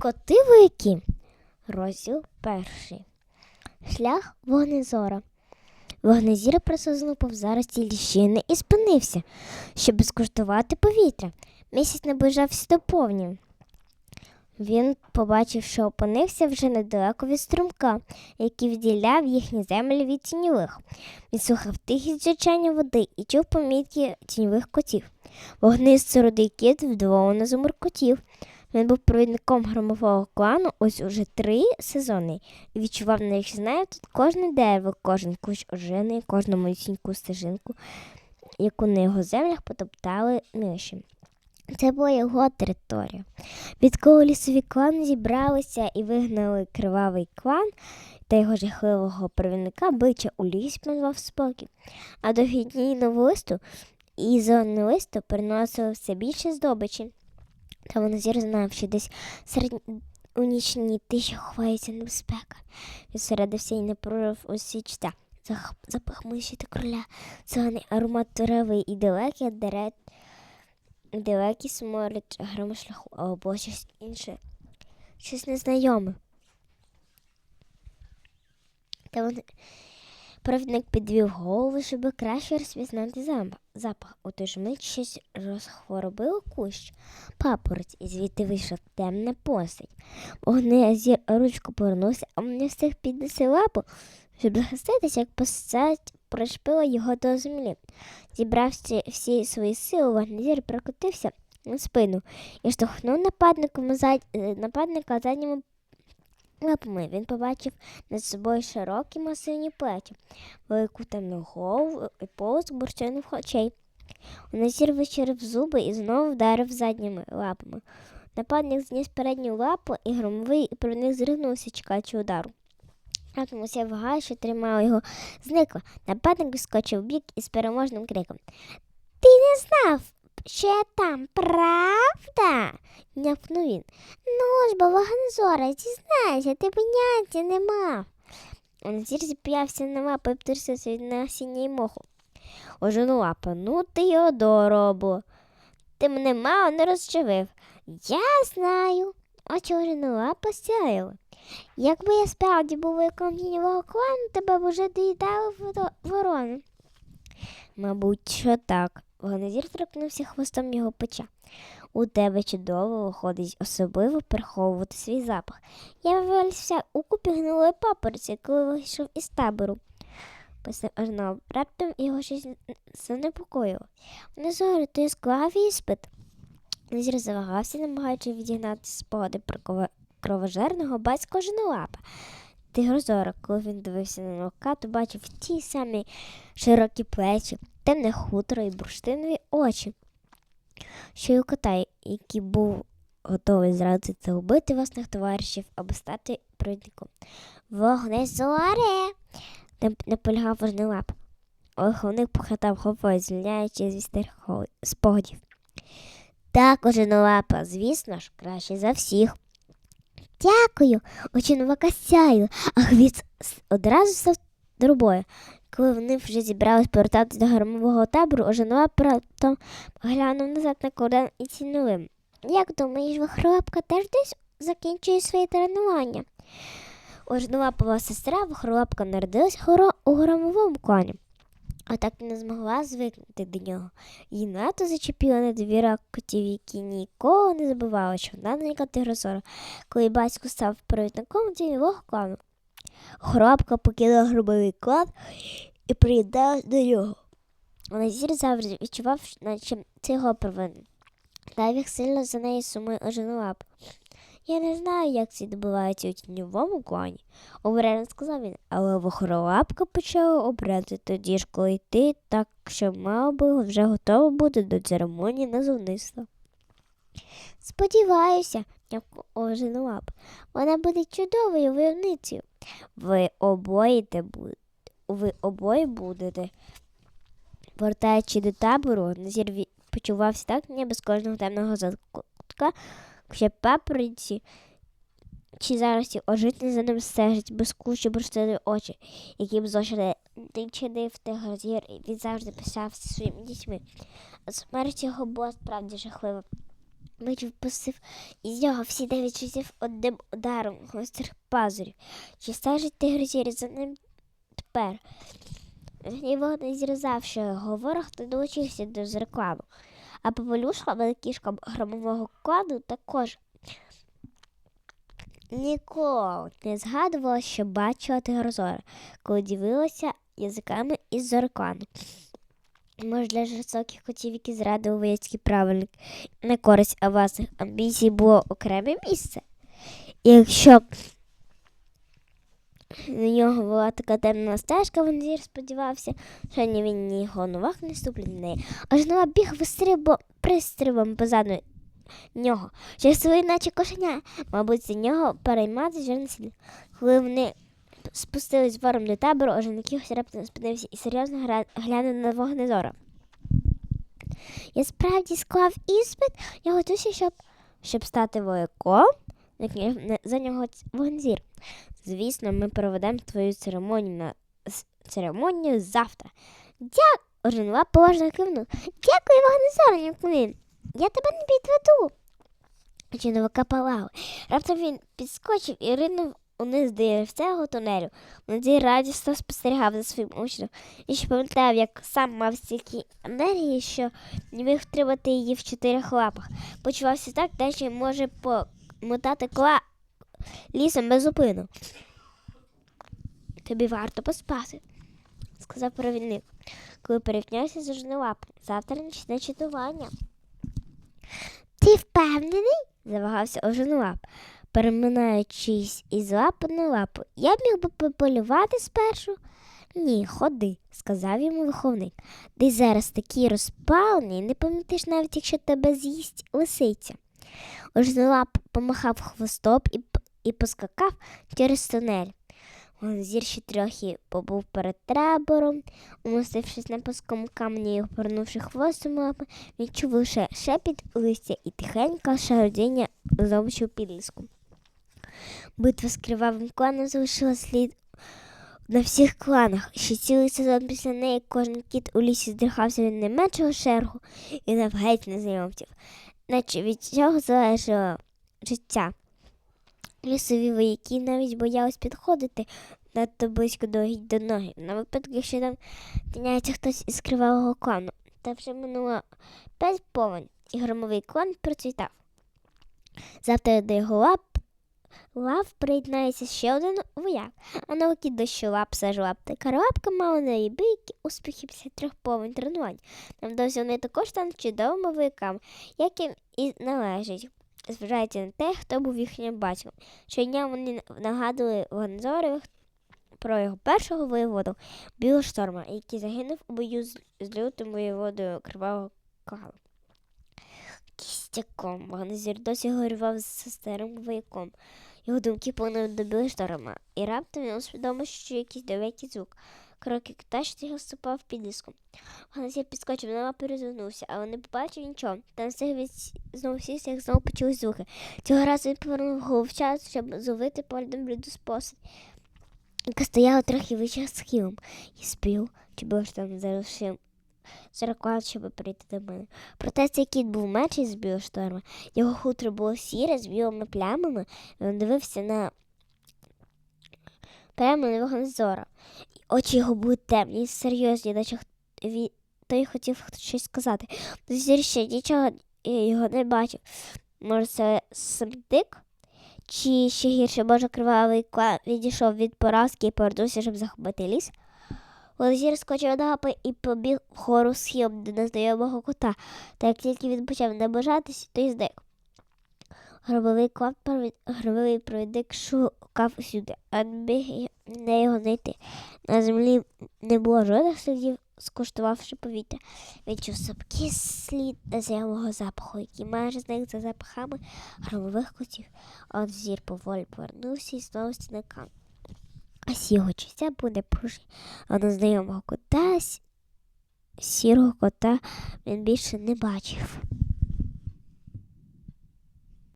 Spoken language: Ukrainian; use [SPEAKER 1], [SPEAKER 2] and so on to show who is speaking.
[SPEAKER 1] Коти вояки. Розділ перший. Шлях вогнезора. Вогнезір просознув повз зарості ліщини і спинився, щоб скуштувати повітря. Місяць наближався до повні. Він побачив, що опинився вже недалеко від струмка, який відділяв їхні землі від тіньових. Він слухав тихі звучання води і чув помітки тіньових котів. Вогнистий рудий кіт вдоволено замуркотів. Він був провідником громового клану ось уже три сезони і відчував, наче знає тут кожне дерево, кожен кущ ожини, кожну малюсіньку стежинку, яку на його землях потоптали миші. Це була його територія. Відколи лісові клани зібралися і вигнали кривавий клан та його жахливого провідника, бича у лісі панував спокій, а до гіднійного листу і зеленого листу приносили все більше здобичі. Та Монозір знав, що десь серед у нічній тиші ховається небезпека. Він середився і не прорив усі чта. Запах миші та кроля, зелений аромат трави і далекі дерев, далекий сморід громошляху, або щось інше, щось незнайоме. Та. Провідник підвів голову, щоб краще розпізнати запах. У той ж мить щось розхворобило кущ папорець, і звідти вийшов темна постать. Вогнезір ручку повернувся, а не встиг піднести лапу, щоб захиститися, як постать пришпила його до землі. Зібравши всі свої сили, вогнезір прокотився на спину і штовхнув е, нападника задніми лапами. Він побачив над собою широкі масивні плечі, велику темну голову і полос бурчених очей. Назір вичерив зуби і знову вдарив задніми лапами. Нападник зніс передню лапу, і громовий і провідник зригнувся, чекаючи удару. Раптом уся вага, що тримала його, зникла. Нападник вискочив в бік із переможним криком. Ти не знав, я там, правда? нявкнув він. Ну ж, бо Ваганзора, зізнайся, ти поняття не мав. Назір зіп'явся на лапу і втирсився від насіння й моху. Ожену лапа, ну ти його доробу. Ти мене мало не розчавив. Я знаю. Очі лапа сяяли. Якби я справді був виконом тіньового клану, тебе б уже доїдали воро- ворони. Мабуть, що так. Вогнезір торкнувся хвостом його печа. У тебе чудово виходить особливо приховувати свій запах. Я вивалився у купі гнилої папороці, коли вийшов із табору. Писав Арнав. Раптом його щось занепокоїло. Внизу ти склав іспит. Назір завагався, намагаючи відігнати спогади про кровожерного батька женолапа. Тигрозора, коли він дивився на Лука, то бачив ті самі широкі плечі, темне хутро і бурштинові очі, що й у кота, який був готовий зразу та убити власних товаришів або стати провідником. Вогнезоре! не наполягав Вожнелап. Оховник похитав головою, звільняючи старих хо- спогадів. Так, Оженолапа, звісно ж, краще за всіх. Дякую, очинувака сяю, а хвіст одразу став трубою. Коли вони вже зібрались повертатися до громового табору, Оженолап раптом глянув назад на кордон і цінувим. Як думаєш, Вахролапка теж десь закінчує своє тренування? Оженолапова сестра Вахролапка народилась у громовому клані. А так не змогла звикнути до нього. Її надто зачепіла недовіра котів, які ніколи не забували, що вона донька Тигросора, коли батько став провідником тіньового клану. Хробка покинула грубовий клан і приєдналась до нього. Назір завжди відчував, наче це його провина. Їх сильно за неї сумує оженолап. Я не знаю, як це відбувається у тіньовому клані, обережно сказав він, але вохоролапка почала обрати тоді ж, коли ти так, що мав би вже готова бути до церемонії назовництва. Сподіваюся, оженолап, вона буде чудовою войовницею. Ви обоє. Ви обоє будете. Вертаючи до табору, Назір почувався так, ніби з кожного темного закутка, ще папориці чи зарості ожити за ним стежить безкучі бурштинові очі, які б зошили чинив тигрозір, і він завжди писав своїми дітьми. А смерть його була справді жахлива. Меч впустив із нього всі дев'ять часів одним ударом гострих пазурів. Чи стежить тигр за ним тепер? Гніво не зрізав, що його ворог не долучився до зеркалу, а попелюшка великішка громового кладу також ніколи не згадувала, що бачила тигрозора, коли дивилася язиками із зоркану. Може, для жорстоких котів, які зрадили воєцький правильник на користь власних амбіцій було окреме місце. І якщо на нього була така темна стежка, Ванзір сподівався, що ні він, ні його новак не ступлять на неї. Аж нова біг вистрибо пристрибом позаду нього, щасливий, наче кошеня, мабуть, за нього переймати слід. Коли вони спустились вором до табору, ожеників раптом спинився і серйозно глянув на вогнезора. Я справді склав іспит, я готуюся, щоб, щоб стати вояком, за нього вогнезір. Звісно, ми проведемо твою церемонію на церемонію завтра. Дяк. Оженова поважно кивнув. Дякую, вогнезор, Нікулин. Я тебе не підведу. Очі новака. Раптом він підскочив і ринув униз до деревцевого тунелю. Надій радісно спостерігав за своїм учнем і ще пам'ятав, як сам мав стільки енергії, що не міг втримати її в чотирьох лапах. Почувався так, наче може помотати кола лісом без зупину. Тобі варто поспати, сказав провідник, коли перевнявся з жнилапом. Завтра нічне читування. Ти впевнений? завагався оженлап, переминаючись із лапи на лапу. Я міг би пополювати спершу. Ні, ходи, сказав йому виховник. Ти зараз такий розпалений, не помітиш навіть, якщо тебе з'їсть лисиця. Ожнолап помахав хвостом і, і поскакав через тунель. Гонзір ще трохи побув перед табором, умостившись на плоскому камені і обернувши хвостом лапи, відчув лише шепіт листя і тихеньке шародіння зовсю підліску. Битва з кривавим кланом залишила слід на всіх кланах. Ще цілий сезон після неї кожен кіт у лісі здригався від найменшого шергу і навгеть незнайомців, наче від цього залежало життя. Лісові вояки навіть боялись підходити надто близько до до ноги, на випадок, якщо там тиняється хтось із кривавого клану. Та вже минуло п'ять повень, і громовий клан процвітав. Завтра до його лап лав приєднається ще один вояк, а на окі дощолап, сажлап та каралапка мали найбількі успіхи після трьох повень тренувань. Невдовзі вони також стануть чудовими вояками, як їм і належить. Зважаючи на те, хто був їхнім батьком. Щодня вони нагадували Ванзоревих про його першого воєводу Білошторма, який загинув у бою з лютим воєводою Кривавого Кала. Кістяком Ванзір досі горював за старим вояком. Його думки плинули до Білошторма, і раптом він усвідомив, що якийсь далекий звук. Кроки кташці його ступав під ліском. Ванзір підскочив на лапи і розвернувся, але не побачив нічого. Там встиг від знову сісти, як знову почулись звуки. Цього разу він повернув голову в час, щоб зловити поглядом бліду спосіб, яка стояла трохи вище схилом, і спів, чи було ж там зарушив зеркал, щоб прийти до мене. Проте цей кіт був менший з білошторма. Його хутро було сіре з білими плямами, і він дивився на прямо на вогнезора. Очі його були темні серйозні, наче той хотів щось сказати. Зір ще нічого його не бачив. Може, це смдик? Чи ще гірше, може, кривавий клан відійшов від поразки і повернувся, щоб захопити ліс? Волозір скочив на лапи і побіг вгору схилом до незнайомого кота, та як тільки він почав наближатись, то й зник. Гробовий клан гробовий провідник шукав усюди, а не міг не його знайти. На землі не було жодних слідів, скуштувавши повітря. Відчув слабкий слід незнайомого запаху, який майже зник за запахами громових котів. От зір поволі повернувся і знову стіникам. А сірого чистя буде а знайомого кота, сірого кота він більше не бачив.